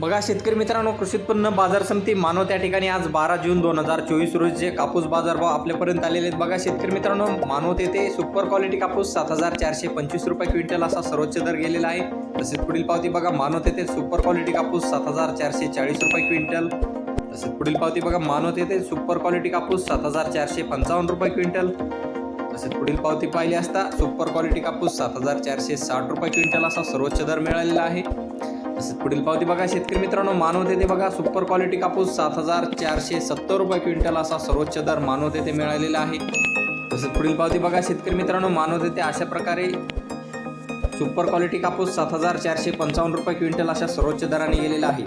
बघा शेतकरी मित्रांनो कृषी उत्पन्न बाजार समिती मानव त्या ठिकाणी आज बारा जून दोन हजार चोवीस रोजीचे कापूस बाजारभाव आपल्यापर्यंत आलेले आहेत. बघा शेतकरी मित्रांनो मानव येथे सुपर क्वालिटी कापूस सात हजार चारशे पंचवीस रुपये क्विंटल असा सर्वोच्च दर गेलेला आहे. तसेच पुढील पावती बघा मानवत येथे सुपर क्वालिटी कापूस सात हजार चारशे चाळीस रुपये क्विंटल. तसेच पुढील पावती बघा मानवत येथे सुपर क्वालिटी कापूस सात हजार चारशे पंचावन्न रुपये क्विंटल. तसेच पुढील पावती पाहिली असता सुपर क्वालिटी कापूस सात हजार चारशे साठ रुपये क्विंटल असा सर्वोच्च दर मिळालेला आहे. तसेच पुढील पावती बघा. शेतकरी मित्रांनो मानवत येथे बघा. सुपर क्वालिटी कापूस सात हजार चारशे सत्तर रुपये क्विंटल असा सर्वोच्च दर मानवत येथे मिळालेला आहे. तसेच पुढील पावती बघा. शेतकरी मित्रांनो मानवत येथे अशा प्रकारे सुपर क्वालिटी कापूस सात हजार चारशे पंचावन्न रुपये क्विंटल अशा सर्वोच्च दराने गेलेला आहे.